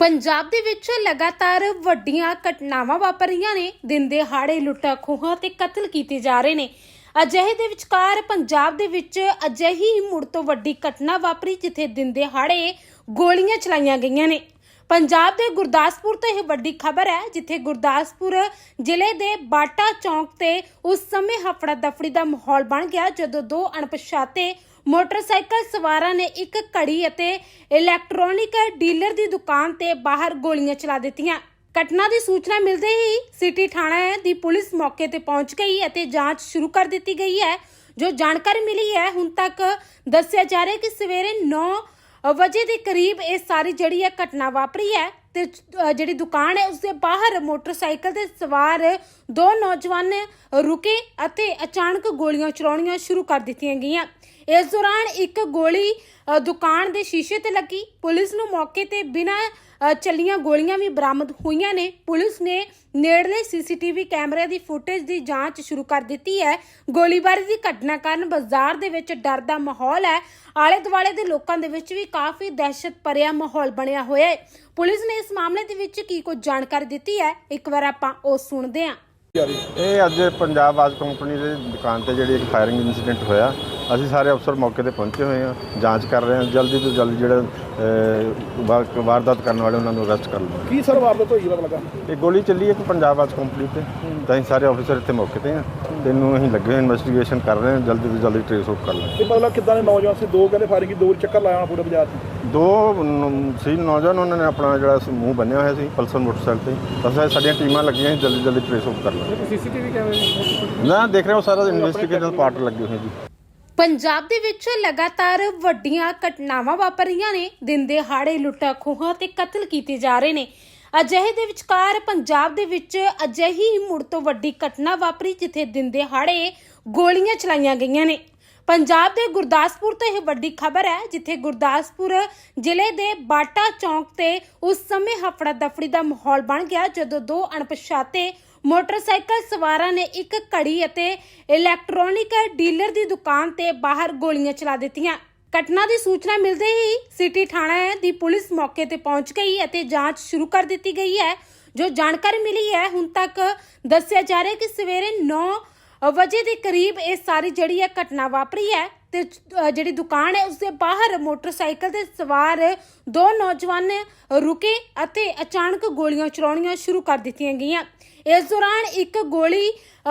ਪੰਜਾਬ ਦੇ ਵਿੱਚ ਲਗਾਤਾਰ ਵੱਡੀਆਂ ਘਟਨਾਵਾਂ ਵਾਪਰ ਰਹੀਆਂ ਨੇ। ਦਿਨ ਦਿਹਾੜੇ ਲੁੱਟਾਂ, ਖੋਹਾਂ ਤੇ ਕਤਲ ਕੀਤੇ ਜਾ ਰਹੇ ਨੇ। ਅਜਿਹੇ ਦੇ ਵਿਚਕਾਰ ਪੰਜਾਬ ਦੇ ਵਿੱਚ ਅਜਿਹੀ ਮੁੜ ਤੋਂ ਵੱਡੀ ਘਟਨਾ ਵਾਪਰੀ ਜਿੱਥੇ ਦਿਨ ਦਿਹਾੜੇ ਗੋਲੀਆਂ ਚਲਾਈਆਂ ਗਈਆਂ ਨੇ। ਪੰਜਾਬ ਦੇ ਗੁਰਦਾਸਪੁਰ ਤੋਂ ਇਹ ਵੱਡੀ ਖਬਰ ਹੈ, ਜਿੱਥੇ ਗੁਰਦਾਸਪੁਰ ਜ਼ਿਲ੍ਹੇ ਦੇ ਬਾਟਾ ਚੌਂਕ ਤੇ ਉਸ ਸਮੇਂ ਹਫੜਾ ਦਫੜੀ ਦਾ ਮਾਹੌਲ ਬਣ ਗਿਆ, ਜਦੋਂ ਦੋ ਅਣਪਛਾਤੇ ਮੋਟਰਸਾਈਕਲ ਸਵਾਰਾਂ ਨੇ ਇੱਕ ਘੜੀ ਅਤੇ ਇਲੈਕਟ੍ਰੋਨਿਕ ਡੀਲਰ ਦੀ ਦੁਕਾਨ ਤੇ ਬਾਹਰ ਗੋਲੀਆਂ ਚਲਾ ਦਿੱਤੀਆਂ। ਘਟਨਾ ਦੀ ਸੂਚਨਾ ਮਿਲਦੇ ਹੀ ਸਿਟੀ ਥਾਣਾ ਦੀ ਪੁਲਿਸ ਮੌਕੇ ਤੇ ਪਹੁੰਚ ਗਈ ਅਤੇ ਜਾਂਚ ਸ਼ੁਰੂ ਕਰ ਦਿੱਤੀ ਗਈ ਹੈ। ਜੋ ਜਾਣਕਾਰੀ ਮਿਲੀ ਹੈ ਹੁਣ ਤੱਕ ਦੱਸਿਆ ਜਾ ਰਿਹਾ ਕਿ ਸਵੇਰੇ 9 ਵਜੇ ਦੇ ਕਰੀਬ ਇਹ ਸਾਰੀ ਜਿਹੜੀ ਹੈ ਘਟਨਾ ਵਾਪਰੀ ਹੈ ਤੇ ਅ, ਜਿਹੜੀ ਦੁਕਾਨ ਹੈ ਉਸ ਦੇ ਬਾਹਰ ਮੋਟਰਸਾਈਕਲ ਤੇ ਸਵਾਰ ਦੋ ਨੌਜਵਾਨ ਰੁਕੇ ਅਤੇ ਅਚਾਨਕ ਗੋਲੀਆਂ ਚਲਾਉਣੀਆਂ ਸ਼ੁਰੂ ਕਰ ਦਿੱਤੀਆਂ ਗਈਆਂ। ਇਸ ਦੌਰਾਨ ਇੱਕ ਗੋਲੀ ਦੁਕਾਨ ਦੇ ਸ਼ੀਸ਼ੇ ਤੇ ਲੱਗੀ। ਪੁਲਿਸ ਨੂੰ ਮੌਕੇ ਤੇ ਬਿਨਾਂ ਚੱਲੀਆਂ ਗੋਲੀਆਂ ਵੀ ਬਰਾਮਦ ਹੋਈਆਂ ਨੇ। ਪੁਲਿਸ ਨੇ ਨੇੜਲੇ ਸੀਸੀਟੀਵੀ ਕੈਮਰੇ ਦੀ ਫੁਟੇਜ ਦੀ ਜਾਂਚ ਸ਼ੁਰੂ ਕਰ ਦਿੱਤੀ ਹੈ। ਗੋਲੀਬਾਰੀ ਦੀ ਘਟਨਾ ਕਾਰਨ ਬਾਜ਼ਾਰ ਦੇ ਵਿੱਚ ਡਰ ਦਾ ਮਾਹੌਲ ਹੈ। ਆਲੇ ਦੁਆਲੇ ਦੇ ਲੋਕਾਂ ਦੇ ਵਿੱਚ ਵੀ ਕਾਫੀ ਦਹਿਸ਼ਤ ਭਰਿਆ ਮਾਹੌਲ ਬਣਿਆ ਹੋਇਆ ਹੈ। ਪੁਲਿਸ ਨੇ ਇਸ ਮਾਮਲੇ ਦੇ ਵਿੱਚ ਕੀ ਕੁਝ ਜਾਣਕਾਰੀ ਦਿੱਤੀ ਹੈ? ਇੱਕ ਵਾਰ ਆਪਾਂ ਉਹ ਸੁਣਦੇ ਹਾਂ। ਇਹ ਅੱਜ ਪੰਜਾਬ ਆਜ ਕੰਪਨੀ ਦੇ ਦੁਕਾਨ ਤੇ ਜਿਹੜੀ ਇੱਕ ਫਾਇਰਿੰਗ ਇਨਸੀਡੈਂਟ ਹੋਇਆ। ਅਸੀਂ ਸਾਰੇ ਅਫਸਰ ਮੌਕੇ ਤੇ ਪਹੁੰਚੇ ਹੋਏ ਹਾਂ ਜਾਂਚ ਕਰ ਰਹੇ ਹਾਂ ਜਲਦੀ ਤੋਂ ਜਲਦੀ ਜਿਹੜਾ ਅਹ, ਵਾ- ਵਾਰਦਾਤ ਕਰਨ ਵਾਲੇ ਉਹਨਾਂ ਨੂੰ ਅਰੈਸਟ ਕਰ ਲਵਾਂਗੇ ਕੀ ਸਰ ਵਾਰਦਾਤ ਹੋਈ ਪਤਾ ਲੱਗਾ ਇਹ ਗੋਲੀ ਚੱਲੀ ਇੱਕ ਪੰਜਾਬ ਆਜ ਕੰਪਨੀ ਤੇ। ਤਾਂ ਅਸੀਂ ਸਾਰੇ ਅਫਸਰ ਇੱਥੇ ਮੌਕੇ ਤੇ ਹਾਂ। ਤੇ ਇਹਨੂੰ ਅਸੀਂ ਲੱਗੇ ਹੋਏ ਇਨਵੈਸਟੀਗੇਸ਼ਨ ਕਰ ਰਹੇ ਹਾਂ ਜਲਦੀ ਤੋਂ ਜਲਦੀ ਟ੍ਰੇਸ ਆਊਟ ਕਰ ਲਾਂਗੇ ਇਹ ਮਤਲਬ ਕਿੱਦਾਂ ਦੇ ਨੌਜਵਾਨ ਸੀ? ਦੋ ਕਹਿੰਦੇ ਫਾਇਰਿੰਗ ਦੋ ਚੱਕਰ ਲਾਇਆ ਹੋਣਾ ਪੂਰੇ ਬਾਜ਼ਾਰ 'ਚ। ਦੋ ਨ- ਸੀ ਨੌਜਵਾਨ ਉਹਨਾਂ ਨੇ ਆਪਣਾ ਜਿਹੜਾ ਸੀ ਮੂੰਹ ਬੰਨਿਆ ਹੋਇਆ ਸੀ ਪਲਸਰ ਮੋਟਰਸਾਈਕਲ ਤੇ। ਇਹ ਸਾਡੀਆਂ ਟੀਮਾਂ ਲੱਗੀਆਂ ਸੀ ਜਲਦੀ ਜਲਦੀ ਟ੍ਰੇਸ ਆਊਟ ਕਰ ਲਾਂਗੇ ਸੀਸੀਟੀਵੀ ਕੈਮਰੇ ਨਾ ਦੇਖ। ਰਹੇ ਹੋ ਸਾਰਾ ਇਨਵੈਸਟੀਗੇਸ਼ਨ ਪਾਰਟ ਲੱਗੇ ਹੋਏ ਜੀ। ਪੰਜਾਬ ਦੇ ਵਿੱਚ ਲਗਾਤਾਰ ਵੱਡੀਆਂ ਘਟਨਾਵਾਂ ਵਾਪਰ ਰਹੀਆਂ ਨੇ। ਦਿਨ ਦਿਹਾੜੇ ਲੁੱਟਾਂ ਖੋਹਾਂ ਤੇ ਕਤਲ ਕੀਤੇ ਜਾ ਰਹੇ ਨੇ। ਅਜਿਹੇ ਦੇ ਵਿਚਕਾਰ ਪੰਜਾਬ ਦੇ ਵਿੱਚ ਅਜਿਹੀ ਮੁੜ ਤੋਂ ਵੱਡੀ ਘਟਨਾ ਵਾਪਰੀ ਜਿੱਥੇ ਦਿਨ ਦਿਹਾੜੇ ਗੋਲੀਆਂ ਚਲਾਈਆਂ ਗਈਆਂ ਨੇ। ਪੰਜਾਬ ਦੇ ਗੁਰਦਾਸਪੁਰ ਤੋਂ ਇਹ ਵੱਡੀ ਖਬਰ ਹੈ, ਜਿੱਥੇ ਗੁਰਦਾਸਪੁਰ ਜ਼ਿਲ੍ਹੇ ਦੇ ਬਾਟਾ ਚੌਂਕ ਤੇ ਉਸ ਸਮੇਂ ਹਫੜਾ ਦਫੜੀ ਦਾ ਮਾਹੌਲ ਬਣ ਗਿਆ, ਜਦੋਂ ਦੋ ਅਣਪਛਾਤੇ ਮੋਟਰਸਾਈਕਲ ਸਵਾਰਾਂ ਨੇ ਇੱਕ ਘੜੀ ਅਤੇ ਇਲੈਕਟ੍ਰੋਨਿਕ ਡੀਲਰ ਦੀ ਦੁਕਾਨ ਤੇ ਬਾਹਰ ਗੋਲੀਆਂ ਚਲਾ ਦਿੱਤੀਆਂ। ਘਟਨਾ ਦੀ ਸੂਚਨਾ ਮਿਲਦੇ ਹੀ ਸਿਟੀ ਥਾਣਾ ਦੀ ਪੁਲਿਸ ਮੌਕੇ ਤੇ ਪਹੁੰਚ ਗਈ ਅਤੇ ਜਾਂਚ ਸ਼ੁਰੂ ਕਰ ਦਿੱਤੀ ਗਈ ਹੈ। ਜੋ ਜਾਣਕਾਰੀ ਮਿਲੀ ਹੈ ਹੁਣ ਤੱਕ ਦੱਸਿਆ ਜਾ ਰਿਹਾ ਕਿ ਸਵੇਰੇ 9 ਵਜੇ ਦੇ ਕਰੀਬ ਇਹ ਸਾਰੀ ਜਿਹੜੀ ਹੈ ਘਟਨਾ ਵਾਪਰੀ ਹੈ ਤੇ ਅ, ਜਿਹੜੀ ਦੁਕਾਨ ਹੈ ਉਸ ਦੇ ਬਾਹਰ ਮੋਟਰਸਾਈਕਲ ਤੇ ਸਵਾਰ ਦੋ ਨੌਜਵਾਨ ਰੁਕੇ ਅਤੇ ਅਚਾਨਕ ਗੋਲੀਆਂ ਚਲਾਉਣੀਆਂ ਸ਼ੁਰੂ ਕਰ ਦਿੱਤੀਆਂ ਗਈਆਂ। ਇਸ ਦੌਰਾਨ ਇੱਕ ਗੋਲੀ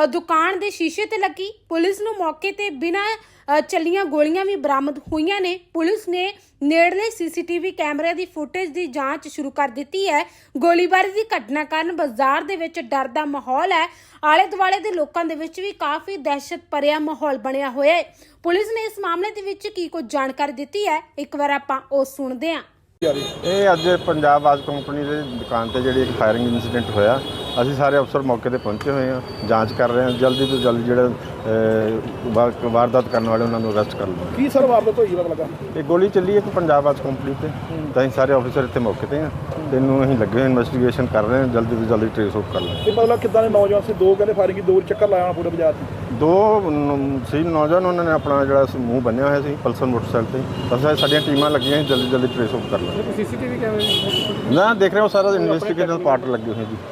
ਦੁਕਾਨ ਦੇ ਸ਼ੀਸ਼ੇ ਤੇ ਲੱਗੀ। ਪੁਲਿਸ ਨੂੰ ਮੌਕੇ ਤੇ ਬਿਨਾਂ ਚੱਲੀਆਂ ਗੋਲੀਆਂ ਵੀ ਬਰਾਮਦ ਹੋਈਆਂ ਨੇ। ਪੁਲਿਸ ਨੇ ਨੇੜਲੇ ਸੀਸੀਟੀਵੀ ਕੈਮਰੇ ਦੀ ਫੁਟੇਜ ਦੀ ਜਾਂਚ ਸ਼ੁਰੂ ਕਰ ਦਿੱਤੀ ਹੈ। ਗੋਲੀਬਾਰੀ ਦੀ ਘਟਨਾ ਕਾਰਨ ਬਾਜ਼ਾਰ ਦੇ ਵਿੱਚ ਡਰ ਦਾ ਮਾਹੌਲ ਹੈ। ਆਲੇ ਦੁਆਲੇ ਦੇ ਲੋਕਾਂ ਦੇ ਵਿੱਚ ਵੀ ਕਾਫੀ ਦਹਿਸ਼ਤ ਭਰਿਆ ਮਾਹੌਲ ਬਣਿਆ ਹੋਇਆ ਹੈ। ਪੁਲਿਸ ਨੇ ਇਸ ਮਾਮਲੇ ਦੇ ਵਿੱਚ ਕੀ ਕੁਝ ਜਾਣਕਾਰੀ ਦਿੱਤੀ ਹੈ? ਇੱਕ ਵਾਰ ਆਪਾਂ ਉਹ ਸੁਣਦੇ ਹਾਂ। ਇਹ ਅੱਜ ਪੰਜਾਬ ਆਜ ਕੰਪਨੀ ਦੇ ਦੁਕਾਨ ਤੇ ਜਿਹੜੀ ਇੱਕ ਫਾਇਰਿੰਗ ਇਨਸੀਡੈਂਟ ਹੋਇਆ। ਅਸੀਂ ਸਾਰੇ ਅਫਸਰ ਮੌਕੇ ਤੇ ਪਹੁੰਚੇ ਹੋਏ ਹਾਂ ਜਾਂਚ ਕਰ ਰਹੇ ਹਾਂ ਜਲਦੀ ਤੋਂ ਜਲਦੀ ਜਿਹੜਾ ਅਹ, ਵਾ- ਵਾਰਦਾਤ ਕਰਨ ਵਾਲੇ ਉਹਨਾਂ ਨੂੰ ਅਰੈਸਟ ਕਰ ਲਵਾਂਗੇ ਕੀ ਸਰ ਵਾਰਦਾਤ ਹੋਈ ਪਤਾ ਲੱਗਾ ਇਹ ਗੋਲੀ ਚੱਲੀ ਇੱਕ ਪੰਜਾਬ ਆਜ ਕੰਪਨੀ ਤੇ। ਤਾਂ ਅਸੀਂ ਸਾਰੇ ਅਫਸਰ ਇੱਥੇ ਮੌਕੇ ਤੇ ਹਾਂ। ਤੇ ਇਹਨੂੰ ਅਸੀਂ ਲੱਗੇ ਹੋਏ ਇਨਵੈਸਟੀਗੇਸ਼ਨ ਕਰ ਰਹੇ ਹਾਂ ਜਲਦੀ ਤੋਂ ਜਲਦੀ ਟ੍ਰੇਸ ਆਊਟ ਕਰ ਲਾਂਗੇ ਇਹ ਮਤਲਬ ਕਿੱਦਾਂ ਦੇ ਨੌਜਵਾਨ ਸੀ? ਦੋ ਕਹਿੰਦੇ ਫਾਇਰਿੰਗ ਕੀ ਦੋ ਚੱਕਰ ਲਾਇਆ ਹੋਣਾ ਪੂਰੇ ਬਾਜ਼ਾਰ 'ਚ। ਦੋ ਨ- ਸੀ ਨੌਜਵਾਨ ਉਹਨਾਂ ਨੇ ਆਪਣਾ ਜਿਹੜਾ ਸੀ ਮੂੰਹ ਬੰਨਿਆ ਹੋਇਆ ਸੀ ਪਲਸਰ ਮੋਟਰਸਾਈਕਲ ਤੇ। ਇਹ ਸਾਡੀਆਂ ਟੀਮਾਂ ਲੱਗੀਆਂ ਸੀ ਜਲਦੀ ਜਲਦੀ ਟ੍ਰੇਸ ਆਊਟ ਕਰ ਲਾਂਗੇ ਸੀਸੀਟੀਵੀ ਕੈਮਰੇ ਨਾ ਦੇਖ ਰਹੇ ਹੋ ਸਾਰਾ ਇਨਵੈਸਟੀਗੇਸ਼ਨ ਪਾਰਟ ਲੱਗੇ ਹੋਏ ਜੀ।